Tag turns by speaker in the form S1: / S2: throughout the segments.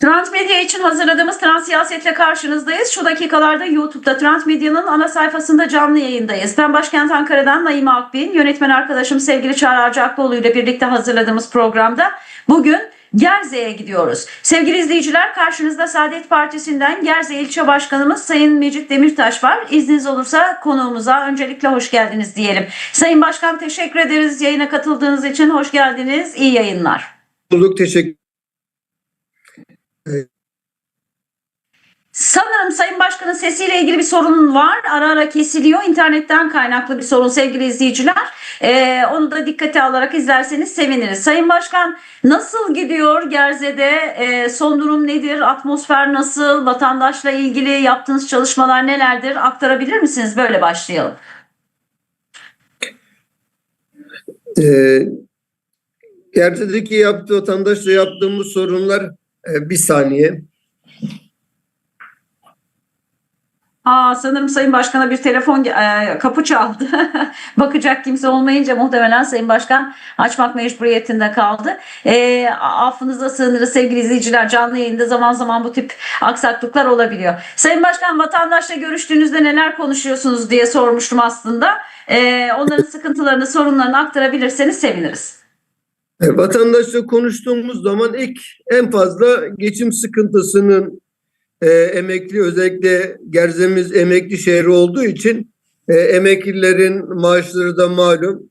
S1: Transmedya için hazırladığımız Transiyaset'le karşınızdayız. Şu dakikalarda YouTube'da Transmedya'nın ana sayfasında canlı yayındayız. Ben başkent Ankara'dan Naime Akbin, yönetmen arkadaşım sevgili Çağrı Arcaklıoğlu ile birlikte hazırladığımız programda bugün Gerze'ye gidiyoruz. Sevgili izleyiciler karşınızda Saadet Partisi'nden Gerze İlçe Başkanımız Sayın Mecit Demirtaş var. İzniniz olursa konuğumuza öncelikle hoş geldiniz diyelim. Sayın Başkan teşekkür ederiz yayına katıldığınız için. Hoş geldiniz. İyi yayınlar.
S2: Bulduk teşekkür
S1: Sanırım Sayın Başkan'ın sesiyle ilgili bir sorun var. Ara ara kesiliyor. İnternetten kaynaklı bir sorun sevgili izleyiciler. Ee, onu da dikkate alarak izlerseniz seviniriz. Sayın Başkan nasıl gidiyor Gerze'de? Ee, son durum nedir? Atmosfer nasıl? Vatandaşla ilgili yaptığınız çalışmalar nelerdir? Aktarabilir misiniz? Böyle başlayalım.
S2: Ee, Gerçe'deki yaptığı vatandaşla yaptığımız sorunlar e, bir saniye.
S1: Aa, sanırım Sayın Başkan'a bir telefon e, kapı çaldı. Bakacak kimse olmayınca muhtemelen Sayın Başkan açmak mecburiyetinde kaldı. E, affınıza sığınırız sevgili izleyiciler. Canlı yayında zaman zaman bu tip aksaklıklar olabiliyor. Sayın Başkan vatandaşla görüştüğünüzde neler konuşuyorsunuz diye sormuştum aslında. E, onların sıkıntılarını, sorunlarını aktarabilirseniz seviniriz.
S2: E, vatandaşla konuştuğumuz zaman ilk en fazla geçim sıkıntısının e, emekli özellikle Gerzemiz emekli şehri olduğu için e, emeklilerin maaşları da malum.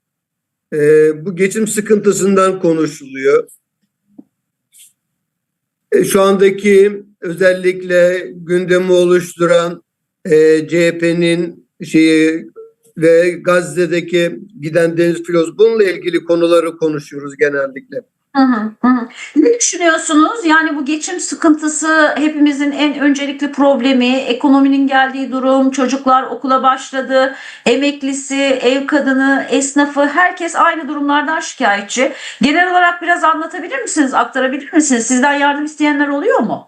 S2: E, bu geçim sıkıntısından konuşuluyor. E, şu andaki özellikle gündemi oluşturan e, CHP'nin şeyi ve Gazze'deki giden deniz filosu bununla ilgili konuları konuşuyoruz genellikle.
S1: Hı hı. Ne düşünüyorsunuz? Yani bu geçim sıkıntısı hepimizin en öncelikli problemi. Ekonominin geldiği durum, çocuklar okula başladı, emeklisi, ev kadını, esnafı herkes aynı durumlardan şikayetçi. Genel olarak biraz anlatabilir misiniz, aktarabilir misiniz? Sizden yardım isteyenler oluyor mu?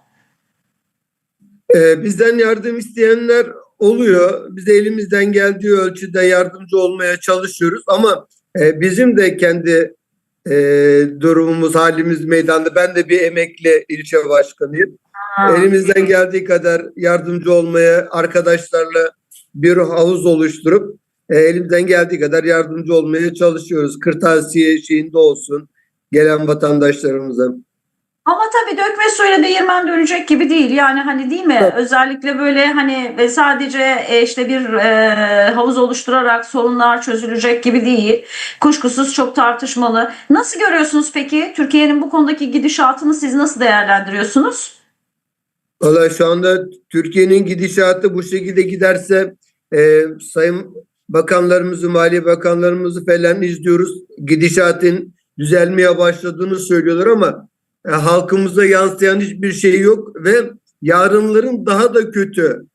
S2: Ee, bizden yardım isteyenler oluyor. Biz de elimizden geldiği ölçüde yardımcı olmaya çalışıyoruz ama e, bizim de kendi e, durumumuz, halimiz meydanda. Ben de bir emekli ilçe başkanıyım.
S1: Ha.
S2: Elimizden geldiği kadar yardımcı olmaya arkadaşlarla bir havuz oluşturup e, elimizden geldiği kadar yardımcı olmaya çalışıyoruz. Kırtasiye şeyinde olsun gelen vatandaşlarımıza.
S1: Ama tabii dökme suyla değirmen dönecek gibi değil. Yani hani değil mi?
S2: Evet.
S1: Özellikle böyle hani e, sadece e, işte bir e, havuz oluşturarak sorunlar çözülecek gibi değil. Kuşkusuz çok tartışmalı. Nasıl görüyorsunuz peki? Türkiye'nin bu konudaki gidişatını siz nasıl değerlendiriyorsunuz?
S2: Valla şu anda Türkiye'nin gidişatı bu şekilde giderse e, sayın bakanlarımızı, mali bakanlarımızı falan izliyoruz. Gidişatın düzelmeye başladığını söylüyorlar ama e, halkımıza yansıyan hiçbir şey yok ve yarınların daha da kötü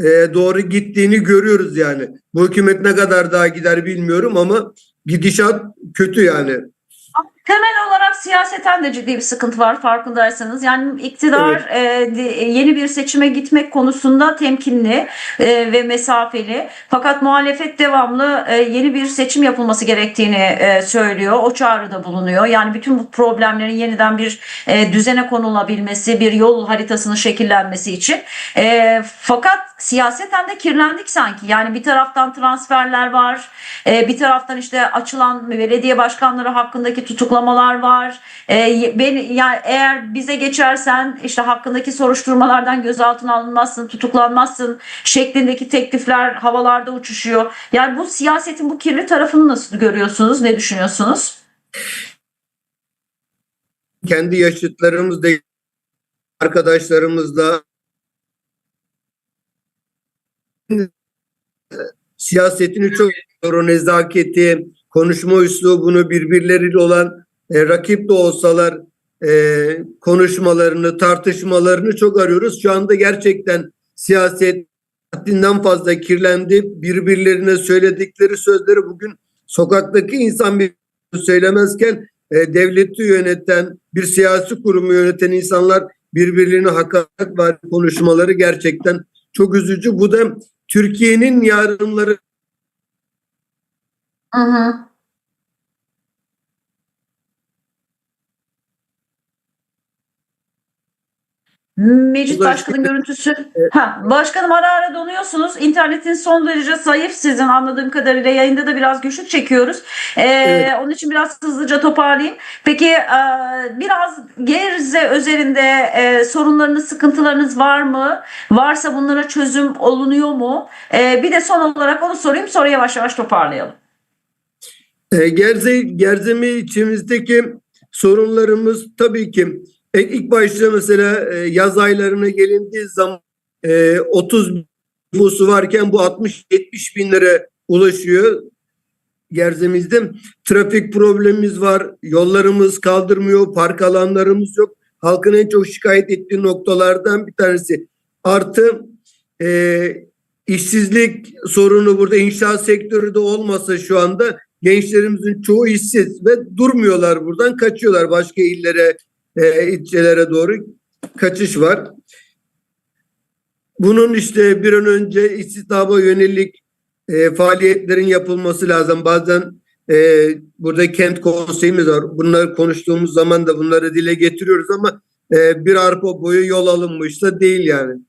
S2: e, doğru gittiğini görüyoruz yani. Bu hükümet ne kadar daha gider bilmiyorum ama gidişat kötü yani.
S1: Temel olarak siyaseten de ciddi bir sıkıntı var farkındaysanız. Yani iktidar e, di- yeni bir seçime gitmek konusunda temkinli e, ve mesafeli. Fakat muhalefet devamlı e, yeni bir seçim yapılması gerektiğini e, söylüyor. O çağrıda bulunuyor. Yani bütün bu problemlerin yeniden bir e, düzene konulabilmesi, bir yol haritasının şekillenmesi için. E, fakat siyaseten de kirlendik sanki. Yani bir taraftan transferler var. E, bir taraftan işte açılan belediye başkanları hakkındaki tutuklamalar var. E, ben, yani eğer bize geçersen işte hakkındaki soruşturmalardan gözaltına alınmazsın, tutuklanmazsın şeklindeki teklifler havalarda uçuşuyor. Yani bu siyasetin bu kirli tarafını nasıl görüyorsunuz? Ne düşünüyorsunuz?
S2: Kendi yaşıtlarımız da arkadaşlarımızla siyasetini çok o nezaketi, konuşma üslubunu birbirleriyle olan e, rakip de olsalar e, konuşmalarını, tartışmalarını çok arıyoruz. Şu anda gerçekten siyaset haddinden fazla kirlendi. Birbirlerine söyledikleri sözleri bugün sokaktaki insan bir söylemezken e, devleti yöneten, bir siyasi kurumu yöneten insanlar birbirlerine hakaret var konuşmaları gerçekten çok üzücü. Bu da Türkiye'nin yarınları
S1: Hı hı. Meclis
S2: Ulaşım-
S1: Başkanı görüntüsü. Ha, başkanım ara ara donuyorsunuz. İnternetin son derece zayıf sizin anladığım kadarıyla. Yayında da biraz güçlük çekiyoruz. Ee,
S2: Evet.
S1: Onun için biraz hızlıca toparlayayım. Peki e, biraz Gerze üzerinde e, sorunlarınız, sıkıntılarınız var mı? Varsa bunlara çözüm olunuyor mu? E, bir de son olarak onu sorayım sonra yavaş yavaş toparlayalım.
S2: E, Gerze, Gerzemi içimizdeki sorunlarımız tabii ki ilk başta mesela e, yaz aylarına gelindiği zaman e, 30 nüfusu varken bu 60-70 binlere ulaşıyor. Gerzemizde trafik problemimiz var, yollarımız kaldırmıyor, park alanlarımız yok. Halkın en çok şikayet ettiği noktalardan bir tanesi. Artı e, işsizlik sorunu burada inşaat sektörü de olmasa şu anda gençlerimizin çoğu işsiz ve durmuyorlar buradan kaçıyorlar başka illere e, ilçelere doğru kaçış var. Bunun işte bir an önce istihdama yönelik e, faaliyetlerin yapılması lazım. Bazen e, burada kent konseyimiz var. Bunları konuştuğumuz zaman da bunları dile getiriyoruz ama e, bir arpa boyu yol alınmış da değil yani.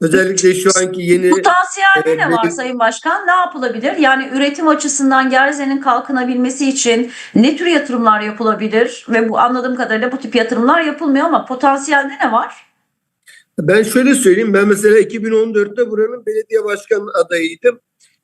S2: Özellikle şu anki yeni
S1: Potansiyelde
S2: Evet,
S1: ne var Sayın Başkan? Ne yapılabilir? Yani üretim açısından Gerze'nin kalkınabilmesi için ne tür yatırımlar yapılabilir? Ve bu anladığım kadarıyla bu tip yatırımlar yapılmıyor ama potansiyelde ne var?
S2: Ben şöyle söyleyeyim. Ben mesela 2014'te buranın belediye başkanı adayıydım.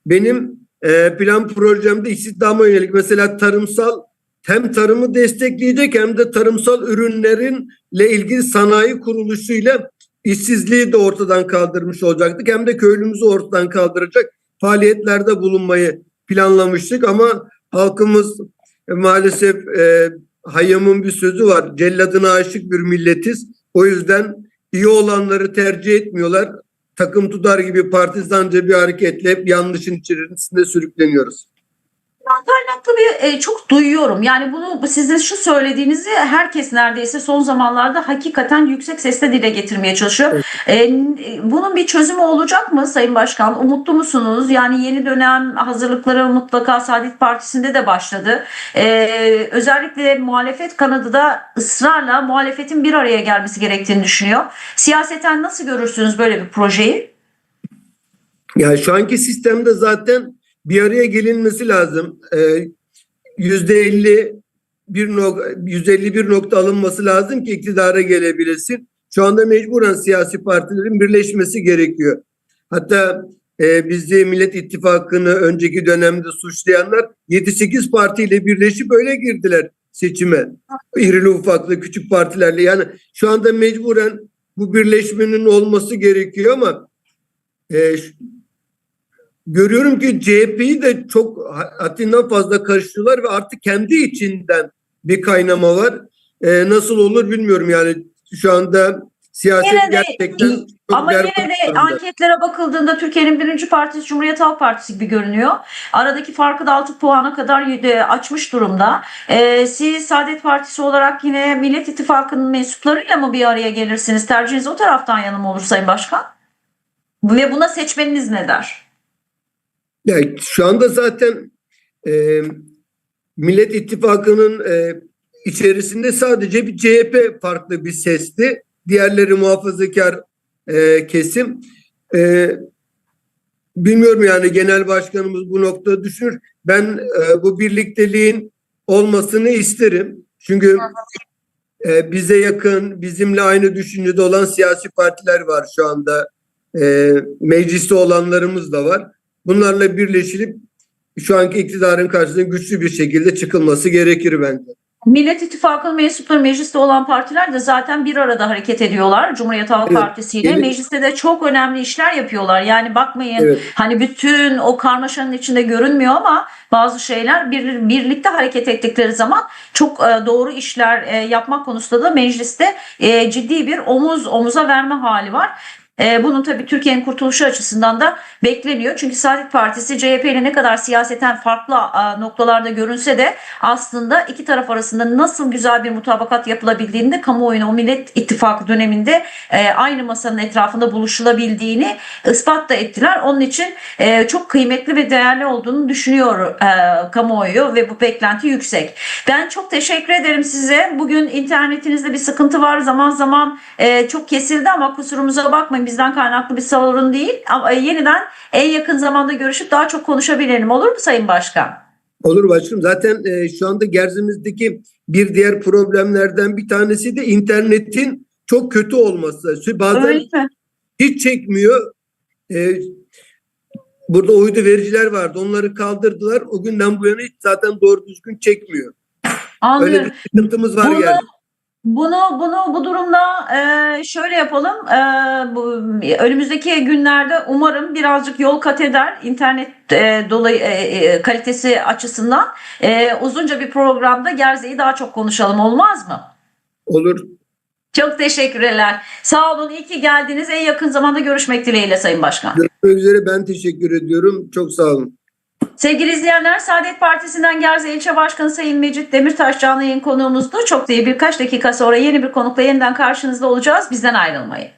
S2: Benim e, plan projemde istihdama yönelik mesela tarımsal hem tarımı destekleyecek hem de tarımsal ürünlerinle ilgili sanayi kuruluşuyla işsizliği de ortadan kaldırmış olacaktık. Hem de köylümüzü ortadan kaldıracak faaliyetlerde bulunmayı planlamıştık ama halkımız e, maalesef e, Hayyam'ın bir sözü var. Celladına aşık bir milletiz. O yüzden iyi olanları tercih etmiyorlar. Takım tutar gibi partizanca bir hareketle hep yanlışın içerisinde sürükleniyoruz.
S1: Kaynaklı bir e, çok duyuyorum. Yani bunu sizin şu söylediğinizi herkes neredeyse son zamanlarda hakikaten yüksek sesle dile getirmeye çalışıyor. E, n- bunun bir çözümü olacak mı Sayın Başkan? Umutlu musunuz? Yani yeni dönem hazırlıkları mutlaka Saadet Partisi'nde de başladı. E, özellikle muhalefet kanadı da ısrarla muhalefetin bir araya gelmesi gerektiğini düşünüyor. Siyaseten nasıl görürsünüz böyle bir projeyi?
S2: Yani şu anki sistemde zaten bir araya gelinmesi lazım. Ee, Yüzde 50 bir nokta, 151 nokta alınması lazım ki iktidara gelebilesin. Şu anda mecburen siyasi partilerin birleşmesi gerekiyor. Hatta e, bizi Millet İttifakı'nı önceki dönemde suçlayanlar 7-8 partiyle birleşip öyle girdiler seçime. İrili ufaklı küçük partilerle. Yani şu anda mecburen bu birleşmenin olması gerekiyor ama e, görüyorum ki CHP'yi de çok ha- haddinden fazla karıştırıyorlar ve artık kendi içinden bir kaynama var. E, nasıl olur bilmiyorum yani şu anda siyaset
S1: Yine de-
S2: gerçekten çok
S1: Ama yine de anketlere bakıldığında Türkiye'nin birinci partisi Cumhuriyet Halk Partisi gibi görünüyor. Aradaki farkı da 6 puana kadar e, açmış durumda. Ee, siz Saadet Partisi olarak yine Millet İttifakı'nın mensuplarıyla mı bir araya gelirsiniz? Tercihiniz o taraftan yana mı olur Sayın Başkan? Ve buna seçmeniniz ne der?
S2: Yani şu anda zaten e, Millet İttifakı'nın e, içerisinde sadece bir CHP farklı bir sesti. Diğerleri muhafazakar e, kesim. E, bilmiyorum yani genel başkanımız bu noktada düşünür. Ben e, bu birlikteliğin olmasını isterim. Çünkü e, bize yakın, bizimle aynı düşüncede olan siyasi partiler var şu anda. E, mecliste olanlarımız da var. Bunlarla birleşilip şu anki iktidarın karşısına güçlü bir şekilde çıkılması gerekir bence.
S1: Millet İttifakı'nın mensupları mecliste olan partiler de zaten bir arada hareket ediyorlar. Cumhuriyet Halk
S2: Evet,
S1: Partisi ile
S2: evet.
S1: mecliste de çok önemli işler yapıyorlar. Yani bakmayın
S2: Evet.
S1: hani bütün o karmaşanın içinde görünmüyor ama bazı şeyler bir, birlikte hareket ettikleri zaman çok e, doğru işler e, yapmak konusunda da mecliste e, ciddi bir omuz omuza verme hali var. E, bunun tabii Türkiye'nin kurtuluşu açısından da bekleniyor. Çünkü Saadet Partisi CHP ile ne kadar siyaseten farklı noktalarda görünse de aslında iki taraf arasında nasıl güzel bir mutabakat yapılabildiğini de kamuoyuna o Millet İttifakı döneminde e, aynı masanın etrafında buluşulabildiğini ispat da ettiler. Onun için e, çok kıymetli ve değerli olduğunu düşünüyor e, kamuoyu ve bu beklenti yüksek. Ben çok teşekkür ederim size. Bugün internetinizde bir sıkıntı var. Zaman zaman çok kesildi ama kusurumuza bakmayın. Bizden kaynaklı bir sorun değil. Ama yeniden en yakın zamanda görüşüp daha çok konuşabilelim. Olur mu Sayın Başkan?
S2: Olur başkanım. Zaten e, şu anda Gerzi'mizdeki bir diğer problemlerden bir tanesi de internetin çok kötü olması. Bazen
S1: Öyle mi?
S2: hiç çekmiyor. E, burada uydu vericiler vardı. Onları kaldırdılar. O günden bu yana hiç zaten doğru düzgün çekmiyor. Öyle
S1: Anlıyorum.
S2: bir sıkıntımız var
S1: Bunu-
S2: yani.
S1: Bunu bunu bu durumda e, şöyle yapalım. E, bu önümüzdeki günlerde umarım birazcık yol kat eder internet e, dolayı e, e, kalitesi açısından. E, uzunca bir programda Gerze'yi daha çok konuşalım olmaz mı?
S2: Olur.
S1: Çok teşekkürler. Sağ olun. İyi ki geldiniz. En yakın zamanda görüşmek dileğiyle Sayın Başkan.
S2: Görüşmek üzere. Ben teşekkür ediyorum. Çok sağ olun.
S1: Sevgili izleyenler Saadet Partisi'nden Gerze İlçe Başkanı Sayın Mecit Demirtaş canlı yayın konuğumuzdu. Çok değil birkaç dakika sonra yeni bir konukla yeniden karşınızda olacağız. Bizden ayrılmayın.